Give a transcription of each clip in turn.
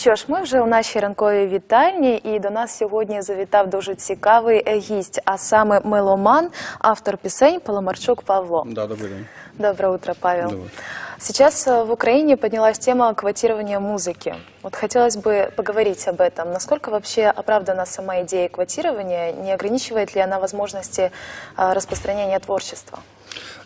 що ж, ми вже у нашій ранковій вітальні, і до нас сьогодні завітав дуже цікавий е, гість, а саме меломан, автор пісень Паламарчук Павло. Да, добрый день. Доброе утро, Павел. Доброе. Сейчас э, в Украине поднялась тема квотирования музыки. Вот хотелось бы поговорить об этом. Насколько вообще оправдана сама идея квотирования? Не ограничивает ли она возможности э, распространения творчества?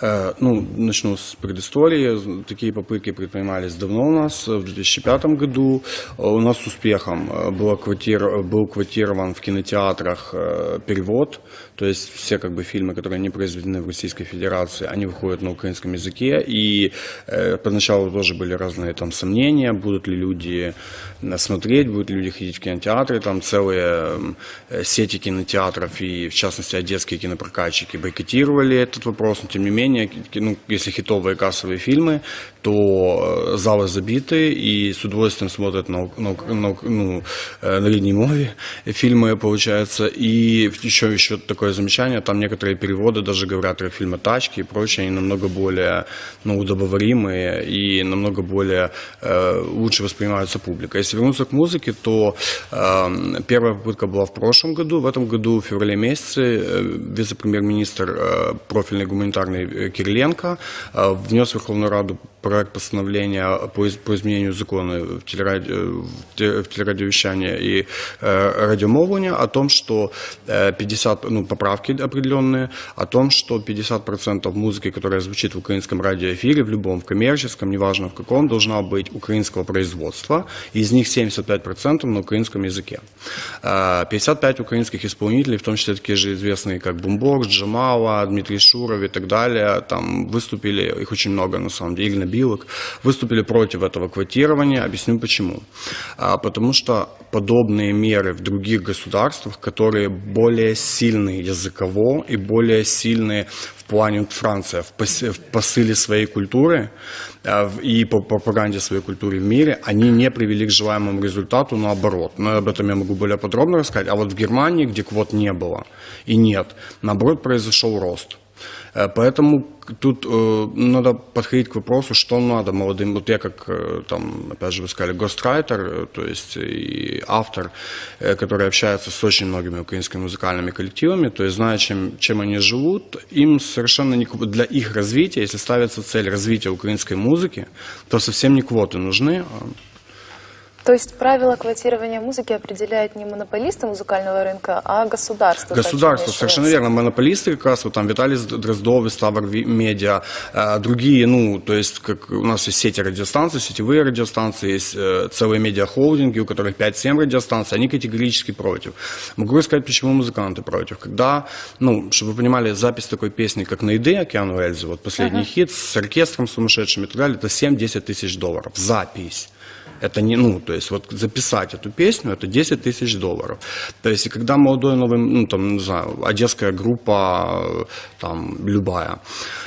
Э, Ну, начну с предыстории. Такие попытки предпринимались давно у нас. В 2005 году Э, у нас с успехом э, было квотир... был квотирован в кинотеатрах перевод. То есть все как бы фильмы, которые не произведены в Российской Федерации, они выходят на украинском языке. И э, поначалу тоже были разные там сомнения, будут ли люди смотреть, будут ли люди ходить в кинотеатры. Там целые сети кинотеатров и, в частности, одесские кинопрокатчики бойкотировали этот вопрос. Но, тем не менее, ки- ну, если хитовые кассовые фильмы, то э, залы забиты и с удовольствием смотрят на, на, на, ну, э, на линии мове фильмы, получается. И еще, еще такое замечание, там некоторые переводы даже говорят про фильмы «Тачки» и прочее, они намного более ну, удобоваримые и намного более э, лучше воспринимаются публикой. Если вернуться к музыке, то э, первая попытка была в прошлом году. В этом году, в феврале месяце, э, вице-премьер-министр э, профильный гуманитарный э, Кириленко э, внес в Верховную Раду проект постановления по, из- по изменению закона в, телеради- телерадиовещании и э, о том, что э, 50, ну, поправки определенные, о том, что 50% музыки, которая звучит в украинском радиоэфире, в любом, в коммерческом, неважно в каком, должна быть украинского производства, из них 75% на украинском языке. Э, 55 украинских исполнителей, в том числе такие же известные, как Бумбокс, Джамала, Дмитрий Шуров и так далее, там выступили, их очень много на самом деле, Игна Билок, выступили против этого квотирования. Объясню почему. А, Потому что подобные меры в других государствах, которые более сильные языково и более сильные в плане Франция в, пос- в посыле своей культуры а, и по пропаганде своей культуры в мире, они не привели к желаемому результату, наоборот. Но об этом я могу более подробно рассказать. А вот в Германии, где квот не было и нет, наоборот произошел рост. Э, Поэтому тут э, надо подходить к вопросу, что надо молодым. Вот я как, э, там, опять же, вы сказали, гострайтер, то есть и автор, который общается с очень многими украинскими музыкальными коллективами, то есть зная, чем, чем они живут, им совершенно не, для их развития, если ставится цель развития украинской музыки, то совсем не квоты нужны, То есть правила квотирования музыки определяют не монополисты музыкального рынка, а государство. Государство, совершенно верно. Монополисты как раз, вот там Виталий Дроздов и Ставр Медиа, э, другие, ну, то есть как у нас есть сети радиостанций, сетевые радиостанции, есть э, целые медиахолдинги, у которых 5-7 радиостанций, они категорически против. Могу рассказать, почему музыканты против. Когда, ну, чтобы вы понимали, запись такой песни, как «Наиды» Океану Эльзы, вот последний хит с оркестром сумасшедшим и так далее, это 7-10 тысяч долларов. Запись. Это не, ну, то есть вот записать эту песню, это 10 тысяч долларов. То есть и когда молодой новый, ну, там, не знаю, одесская группа, там, любая,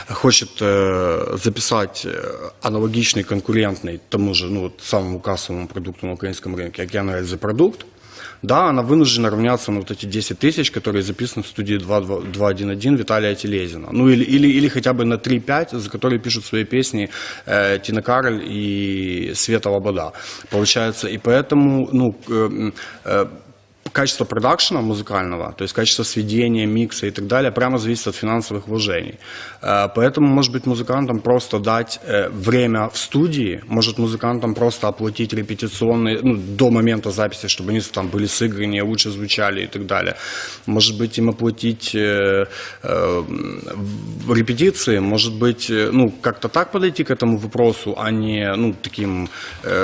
хочет э, записать э, аналогичный, конкурентный тому же, ну, вот самому кассовому продукту на украинском рынке, Океан Эльзы продукт, да, она вынуждена равняться на вот эти 10 тысяч, которые записаны в студии 2.2- 2.1.1 Виталия Телезина. Ну или, или, или хотя бы на 3.5, за которые пишут свои песни э, Тина Кароль и Света Лобода. Получается, и поэтому, ну, э, э, качество продакшена музыкального, то есть качество сведения, микса и так далее, прямо зависит от финансовых вложений. Э, Поэтому, может быть, музыкантам просто дать э, время в студии, может музыкантам просто оплатить репетиционные, ну, до момента записи, чтобы они там были сыграны, лучше звучали и так далее. Может быть, им оплатить э, репетиции, может быть, ну, как-то так подойти к этому вопросу, а не, ну, таким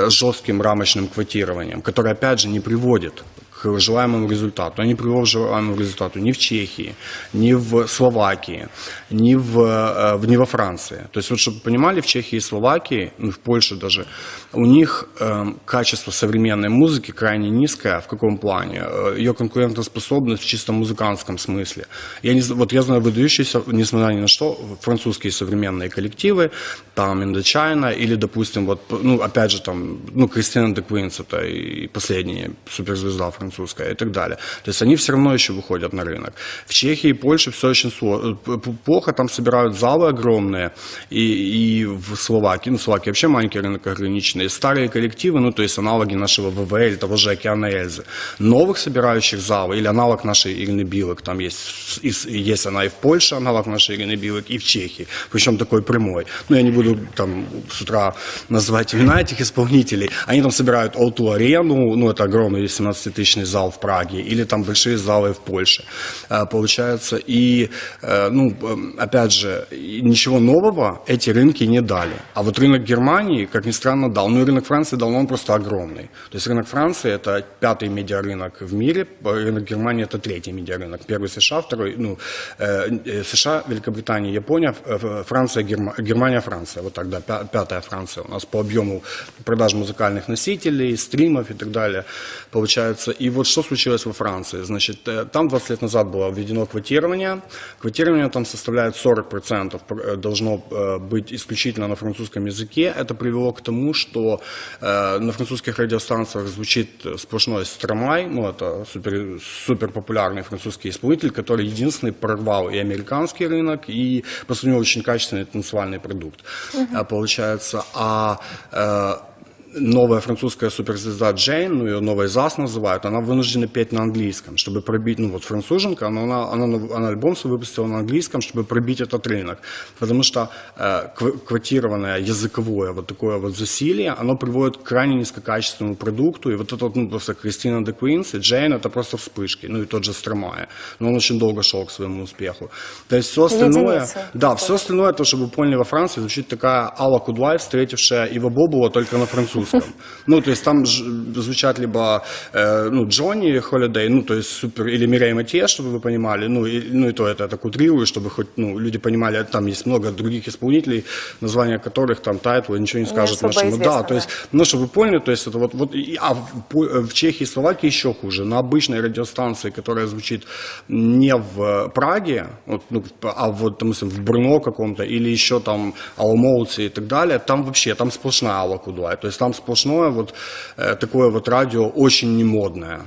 жестким рамочным квотированием, которое, опять же, не приводит к желаемому результату. Они приводят к желаемому результату ни в Чехии, ни в Словакии, ни, в, э, в- ни во Франции. То есть, вот, чтобы понимали, в Чехии и Словакии, ну, в Польше даже, у них э, качество современной музыки крайне низкое. В каком плане? Э, Ее конкурентоспособность в чисто музыкантском смысле. Я не, вот я знаю выдающиеся, несмотря ни на что, французские современные коллективы, там Indochina или, допустим, вот, ну, опять же, там, ну, Кристина де Квинс, это и последняя суперзвезда французская французская и так далее. То есть они все равно еще выходят на рынок. В Чехии и Польше все очень п- плохо, там собирают залы огромные, и, и в Словакии, ну, Словакия вообще маленький рынок ограниченный, старые коллективы, ну, то есть аналоги нашего ВВ или того же Океана Эльзы. Новых собирающих залы, или аналог нашей Ирины Билок, там есть, есть она и в Польше, аналог нашей Ирины Билок, и в Чехии, причем такой прямой. Ну, я не буду там с утра называть имена этих исполнителей. Они там собирают О2 арену, ну, это огромный 17-тысячный зал в Праге, или там большие залы в Польше, э, получается. И, э, ну, э, опять же, ничего нового эти рынки не дали. А вот рынок Германии, как ни странно, дал. Ну, рынок Франции дал, но он просто огромный. То есть рынок Франции – это пятый медиарынок в мире, рынок Германии – это третий медиарынок. Первый США, второй, ну, США, Великобритания, Япония, Франция, Герма- Германия, Франция. Вот тогда пятая Франция у нас по объему продаж музыкальных носителей, стримов и так далее получается. И вот что случилось во Франции? Значит, э, там 20 лет назад было введено квотирование. Квотирование там составляет 40%, пр- э, должно э, быть исключительно на французском языке. Это привело к тому, что на французских радиостанциях звучит сплошной Стромай, ну это супер, супер популярный французский исполнитель, который единственный прорвал и американский рынок, и у него очень качественный танцевальный продукт э, получается. А новая французская суперзвезда Джейн, ну ее новый ЗАС называют, она вынуждена петь на английском, чтобы пробить, ну вот француженка, но она, она, она альбом свой выпустила на английском, чтобы пробить этот рынок. Потому что э, кв- квотированное языковое вот такое вот засилие, оно приводит к крайне низкокачественному продукту, и вот это вот, ну, просто Кристина де Квинс и Джейн это просто вспышки, ну и тот же Стромая. Но он очень долго шел к своему успеху. То есть все остальное, Единицы. да, все остальное, то, чтобы вы поняли, во Франции звучит такая Алла Кудлай, встретившая Ива Бобула только на французском. Ну, то есть там звучат либо э, ну, Джонни Холидей, ну, то есть супер, или Мирей Матье, чтобы вы понимали, ну, и, ну, и то это, это кутрирую, чтобы хоть, ну, люди понимали, там есть много других исполнителей, названия которых там тайтл, ничего не скажет нашему. известно, да, то есть, ну, чтобы вы поняли, то есть это вот, вот и- а в, По- в Чехии и Словакии еще хуже. На обычной радиостанции, которая звучит не в Праге, вот, ну, а вот, допустим, в Брно каком-то, или еще там Алмоуце и так далее, там вообще, там сплошная Алла Кудлай. То есть там сплошное вот э, такое вот радио очень немодное.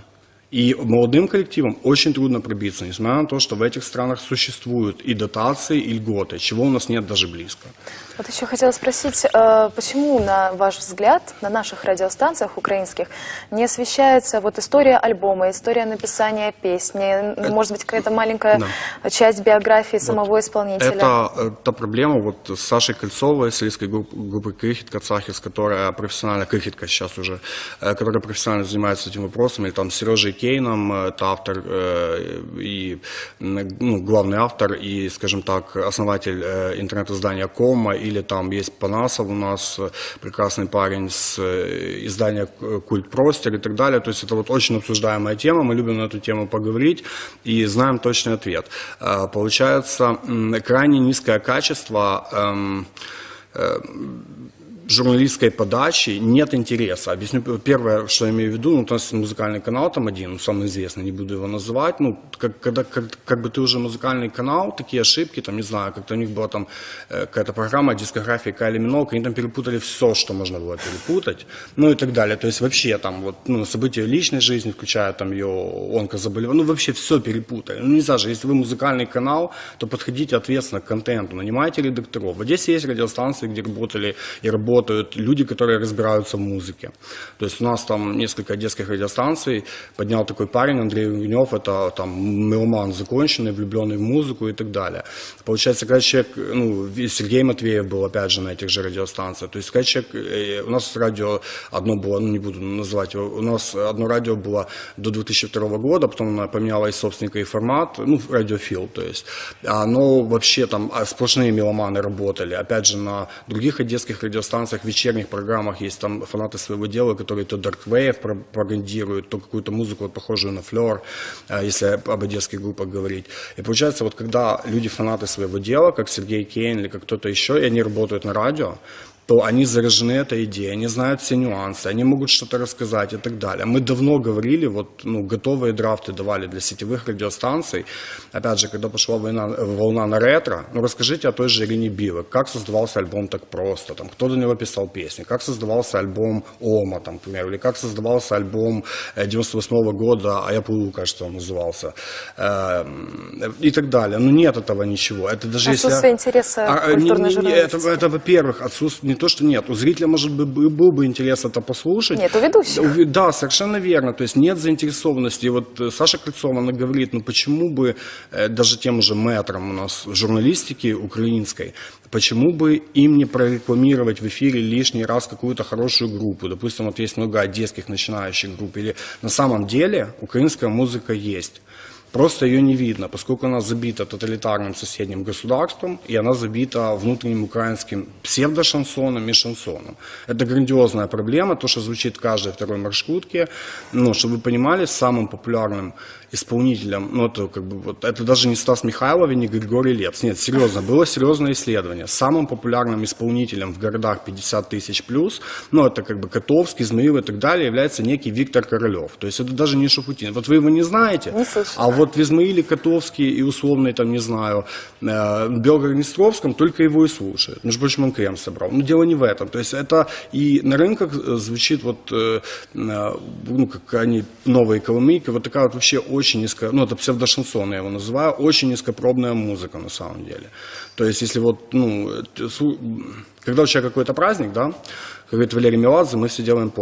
И молодым коллективам очень трудно пробиться, несмотря на то, что в этих странах существуют и дотации, и льготы, чего у нас нет даже близко. Вот еще хотела спросить, э, почему, на ваш взгляд, на наших радиостанциях украинских не освещается вот история альбома, история написания песни, ну, может быть, какая-то маленькая часть биографии самого исполнителя? Это э, та проблема вот с Сашей Кольцовой, с лидской группы, группы Крихит Кацахис, которая профессионально, Крихитка сейчас уже, э, которая профессионально занимается этим вопросом, или там с Сережей Кейном, э, это автор э, и ну, главный автор и, скажем так, основатель э, интернет-издания Кома, или там есть Панасов у нас, э, прекрасный парень с э, издания Культ Простер и так далее. То есть это вот очень обсуждаемая тема, мы любим на эту тему поговорить и знаем точный ответ. Э, Получается, крайне низкое качество эм, журналистской подачи нет интереса. Объясню первое, что я имею в виду. Ну, у нас музыкальный канал там один, ну, самый известный, не буду его называть. Ну, как, когда как, как бы ты уже музыкальный канал, такие ошибки, там, не знаю, как-то у них была там э, какая-то программа дискографии Кайли Минок, они там перепутали все, что можно было перепутать, ну и так далее. То есть вообще там вот, ну, события личной жизни, включая там ее онкозаболевание, ну, вообще все перепутали. Ну, нельзя же, если вы музыкальный канал, то подходите ответственно к контенту, нанимайте редакторов. В Одессе есть радиостанции, где работали и работают люди, которые разбираются в музыке. То есть у нас там несколько одесских радиостанций, поднял такой парень Андрей Гунев, это там меломан законченный, влюбленный в музыку и так далее. Получается, когда человек, ну, Сергей Матвеев был опять же на этих же радиостанциях, то есть когда человек, э, у нас радио одно было, ну не буду называть его, у нас одно радио было до 2002 года, потом она поменяла и собственника, и формат, ну, радиофил, то есть. Оно вообще там а, сплошные меломаны работали. Опять же, на других одесских радиостанциях, вечерних программах есть там фанаты своего дела, которые то Dark Wave пропагандируют, то какую-то музыку вот, похожую на флер, а, если об одесских группах говорить. И получается, вот когда люди фанаты своего дела, как Сергей Кейн или как кто-то еще, и они работают на радио, то они заражены этой идеей, они знают все нюансы, они могут что-то рассказать и так далее. Мы давно говорили, вот, ну, готовые драфты давали для сетевых радиостанций. Опять же, когда пошла война, волна на ретро, ну, расскажите о той же Ирине Билок, как создавался альбом «Так просто», там, кто до него писал песни, как создавался альбом «Ома», там, к примеру, или как создавался альбом э, 98 -го года, а я плыву, кажется, он назывался, э, и так далее. Ну, нет этого ничего. Это даже если... Отсутствие интереса А, не- культурной не- не, это, это, во-первых, отсутствие, то, что нет. У зрителя, может быть, бы- был бы интерес это послушать. Нет, у ведущих. Да, совершенно верно. То есть нет заинтересованности. И вот э, Саша Крыльцова, она говорит, ну почему бы э, даже тем же метром у нас журналистики украинской, почему бы им не прорекламировать в эфире лишний раз какую-то хорошую группу? Допустим, вот есть много одесских начинающих групп. Или на самом деле украинская музыка есть. Просто ее не видно, поскольку она забита тоталитарным соседним государством, и она забита внутренним украинским псевдошансоном и шансоном. Это грандиозная проблема, то, что звучит в каждой второй маршрутке. Ну, чтобы вы понимали, самым популярным исполнителем, ну, это как бы вот, это даже не Стас Михайлов и не Григорий Лепс. Нет, серьезно, было серьезное исследование. Самым популярным исполнителем в городах 50 тысяч плюс, ну, это как бы Котовский, Измаил и так далее, является некий Виктор Королев. То есть это даже не Шафутин. Вот вы его не знаете, Не слышала. а вот в Измаиле Котовский и условный, там, не знаю, э, Белгород-Днестровском только его и слушают. Между прочим, он крем собрал. Но дело не в этом. То есть это и на рынках э, звучит вот, э, ну, как они, новые коломейки, вот такая вот вообще очень низко, ну, это псевдошансон, я его называю, очень низкопробная музыка на самом деле. То есть если вот, ну, когда у человека какой-то праздник, да, как говорит Валерий Меладзе, мы все делаем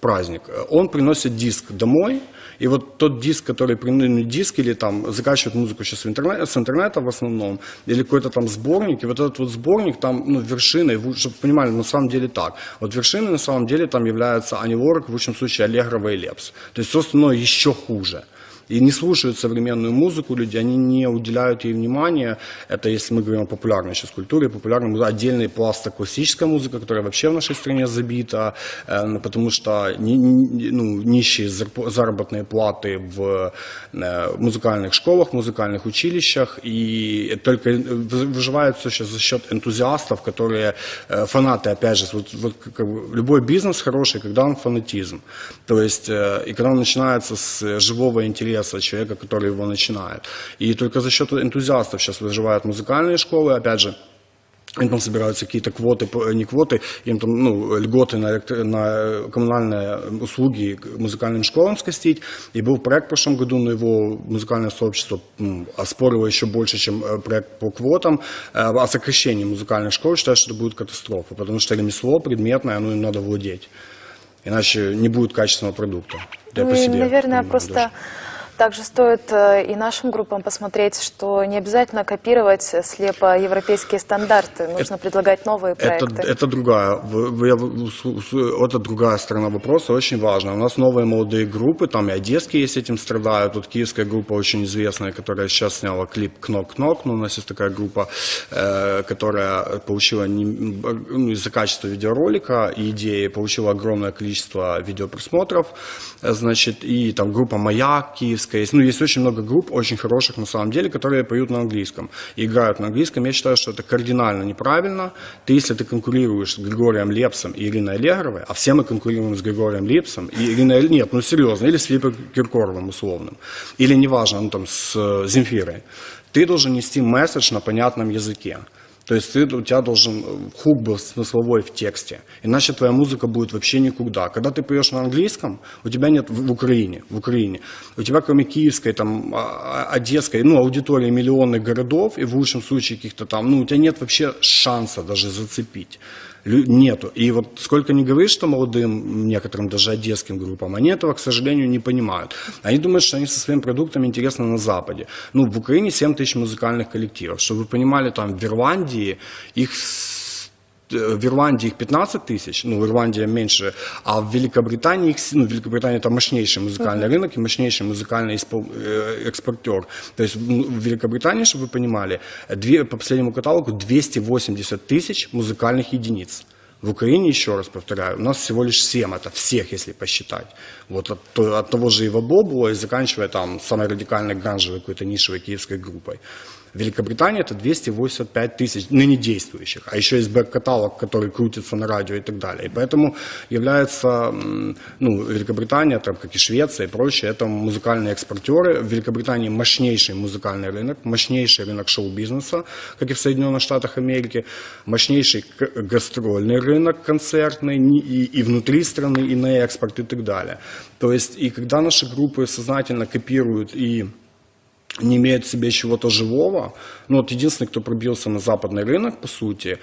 праздник. Он приносит диск домой, и вот тот диск, который приносит, ну, диск или там закачивают музыку сейчас в интернет, с интернета в основном, или какой-то там сборник, и вот этот вот сборник там, ну, вершиной, чтобы вы понимали, на самом деле так. Вот вершиной на самом деле там являются Ани Лорак, в лучшем случае Аллегрова и Лепс. То есть все остальное еще хуже. И не слушают современную музыку люди, они не уделяют ей внимания. Это если мы говорим о популярной сейчас культуре, популярной отдельный пласт классическая музыка, которая вообще в нашей стране забита, э, потому что ну, нищие заработные платы в э, музыкальных школах, музыкальных училищах, и только вы- выживает все сейчас за счет энтузиастов, которые э, фанаты, опять же, вот, вот как любой бизнес хороший, когда он фанатизм. То есть, и когда он начинается с живого интереса человека, который его начинает. И только за счет энтузиастов сейчас выживают музыкальные школы, опять же, им там собираются какие-то квоты, не квоты, им там ну, льготы на, электро- на коммунальные услуги музыкальным школам скостить. И был проект в прошлом году, но его музыкальное сообщество м, оспорило еще больше, чем э, проект по квотам, э, о сокращении музыкальных школ. Считаю, что это будет катастрофа, потому что ремесло предметное, оно им надо владеть. Иначе не будет качественного продукта. Ну и, наверное, просто даже. Также стоит э, и нашим группам посмотреть, что не обязательно копировать слепо европейские стандарты. Нужно предлагать новые Это, проекты. это другая, в- в- я в- с- с- это другая сторона вопроса, очень важно. У нас новые молодые группы, там и одесские есть этим страдают. Тут киевская группа очень известная, которая сейчас сняла клип «Кнок-кнок», но у нас есть такая группа, э, которая получила ну, из-за качества видеоролика и идеи, получила огромное количество видеопросмотров, значит, и там группа «Маяк» киевская есть. Ну, есть очень много групп, очень хороших на самом деле, которые поют на английском и играют на английском. Я считаю, что это кардинально неправильно. Ты, если ты конкурируешь с Григорием Лепсом и Ириной Аллегровой, а все мы конкурируем с Григорием Лепсом и Ириной... Нет, ну серьезно, или с Филиппом Киркоровым условным, или неважно, ну там с э, Земфирой, ты должен нести месседж на понятном языке. То есть ты, у тебя должен э, хук был смысловой в тексте. Иначе твоя музыка будет вообще никуда. Когда ты поешь на английском, у тебя нет в, Украине, в Украине, у тебя кроме киевской, там, а- а- одесской, ну, аудитории миллионных городов, и в лучшем случае каких-то там, ну, у тебя нет вообще шанса даже зацепить. Нету. И вот сколько не говоришь, что молодым, некоторым даже одесским группам, они этого, к сожалению, не понимают. Они думают, что они со своим продуктом интересны на Западе. Ну, в Украине 7 тысяч музыкальных коллективов. Чтобы вы понимали, там в Ирландии их в Ирландии их 15 тысяч, ну, Ирландия меньше, а в Великобритании их, ну, Великобритания это мощнейший музыкальный рынок и мощнейший музыкальный испол- э, экспортер. То есть в Великобритании, чтобы вы понимали, две, по последнему каталогу 280 тысяч музыкальных единиц. В Украине, еще раз повторяю, у нас всего лишь 7, это всех, если посчитать. Вот от, от того же Ива Бобула и заканчивая там самой радикальной гранжевой какой-то нишевой киевской группой. В Великобритании это 285 тысяч ныне действующих, а еще есть бэк-каталог, который крутится на радио и так далее. И поэтому является, ну, Великобритания, там, как и Швеция и прочее, это музыкальные экспортеры. В Великобритании мощнейший музыкальный рынок, мощнейший рынок шоу-бизнеса, как и в Соединенных Штатах Америки, мощнейший гастрольный рынок концертный и, и внутри страны, и на экспорт и так далее. То есть, и когда наши группы сознательно копируют и не имеют в себе чего-то живого. Ну, вот единственный, кто пробился на западный рынок, по сути,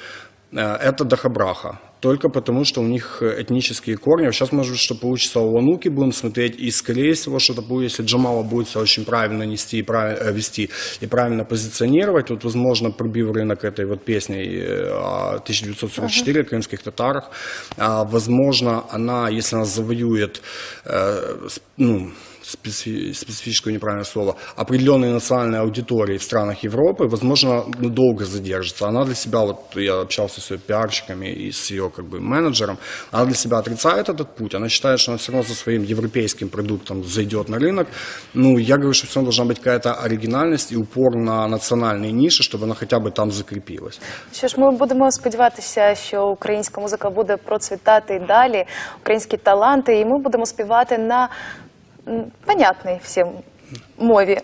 э, это Дахабраха. Только потому, что у них э, этнические корни. Сейчас, может быть, что получится у Лануки, будем смотреть. И, скорее всего, что-то будет, если Джамала будет себя очень правильно нести и правильно, э, вести и правильно позиционировать. Вот, возможно, пробив рынок этой вот песней э, о 1944 крымских татарах, а, возможно, она, если она завоюет, э, ну, специфическое неправильное слово, определенной национальной аудитории в странах Европы, возможно, ну, долго задержится. Она для себя, вот я общался с ее пиарщиками и с ее как бы менеджером, она для себя отрицает этот путь, она считает, что она все равно за своим европейским продуктом зайдет на рынок. Ну, я говорю, что все равно должна быть какая-то оригинальность и упор на национальные ниши, чтобы она хотя бы там закрепилась. Що ж, ми будемо сподіватися, що українська музика буде процвітати і далі, українські таланти, і ми будемо співати на м, понятній всім мові.